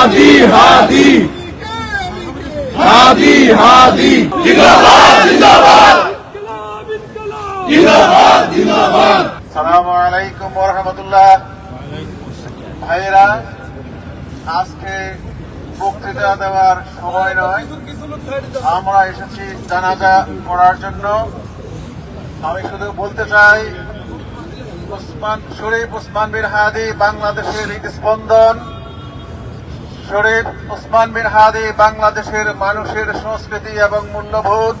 হাদি হাদি। হাদি হাদি। জিন্দাবাদ জিন্দাবাদ। জিন্দাবাদ জিন্দাবাদ। সালামু আলাইকুম রহমতুল্লাহ। ভাইয়েরা, আজকে বক্তৃতা দেওয়ার সময় নয়। আমরা এসেছি জানাজা পড়ার জন্য। আমি শুধু বলতে চাই, ওসমান শরীফ ওসমান বিন হাদি বাংলাদেশের হৃদস্পন্দন। শরীফ ওসমান বিন হাদি বাংলাদেশের মানুষের সংস্কৃতি এবং মূল্যবোধ।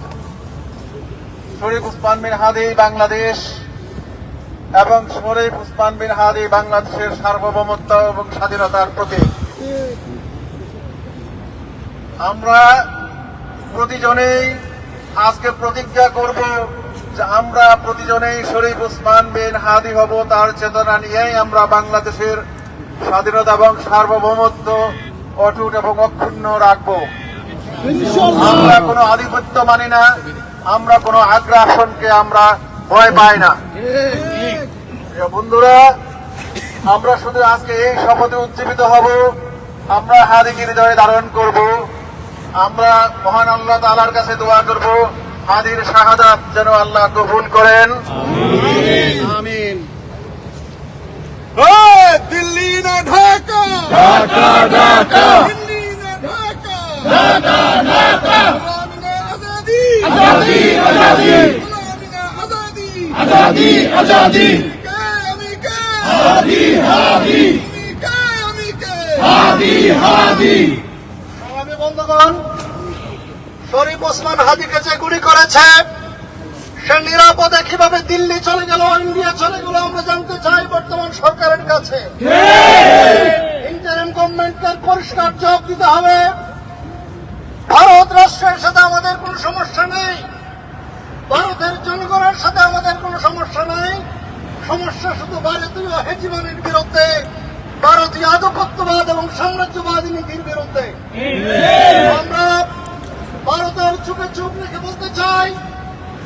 শরীফ ওসমান বিন হাদি বাংলাদেশ এবং শরীফ উসমান বিন হাদি বাংলাদেশের সার্বভৌমত্ব এবং স্বাধীনতার প্রতীক। আমরা প্রতিজনেই আজকে প্রতিজ্ঞা করব যে আমরা প্রতিজনেই শরীফ উসমান বিন হাদি হব, তার চেতনা নিয়েই আমরা বাংলাদেশের স্বাধীনতা এবং সার্বভৌমত্ব অটুট এবং অক্ষুণ্ণ রাখব। আমরা কোনো আধিপত্য মানি না আমরা কোনো আগ্রাসনকে আমরা ভয় পাই না। বন্ধুরা আমরা শুধু আজকে এই শপথে উজ্জীবিত হব আমরা হাদিকে হৃদয়ে ধারণ করব আমরা মহান আল্লাহ তালার কাছে দোয়া করব হাদির শাহাদাত যেন আল্লাহ কবুল করেন। আমিন। হাদি হাদি। আমি হাদি হাদি। সংগ্রামী বন্ধুগণ শরীফ ওসমান হাদিকে যে গুলি করেছে সে নিরাপদে কীভাবে দিল্লি চলে গেল ইন্ডিয়া চলে গেল আমরা জানতে চাই বর্তমান সরকারের কাছে। ইন্টারিম গভর্নমেন্টকে পরিষ্কার জবাব দিতে হবে। ভারত রাষ্ট্রের সাথে আমাদের কোনো সমস্যা নেই। ভারতের জনগণের সাথে আমাদের কোনো সমস্যা নেই শুধু ভারতীয় হেজিমানির বিরুদ্ধে ভারতীয় আধিপত্যবাদ এবং সাম্রাজ্যবাদী নীতির বিরুদ্ধে। আমরা ভারতের চুপে চুপ রেখে বলতে চাই,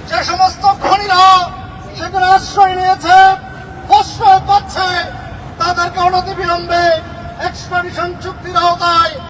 যে সমস্ত খনিরা সেখানে আশ্রয় নিয়েছে, প্রশ্রয় পাচ্ছে, তাদেরকে অনতিবিলম্বে এক্সট্রাডিশন চুক্তির আওতায়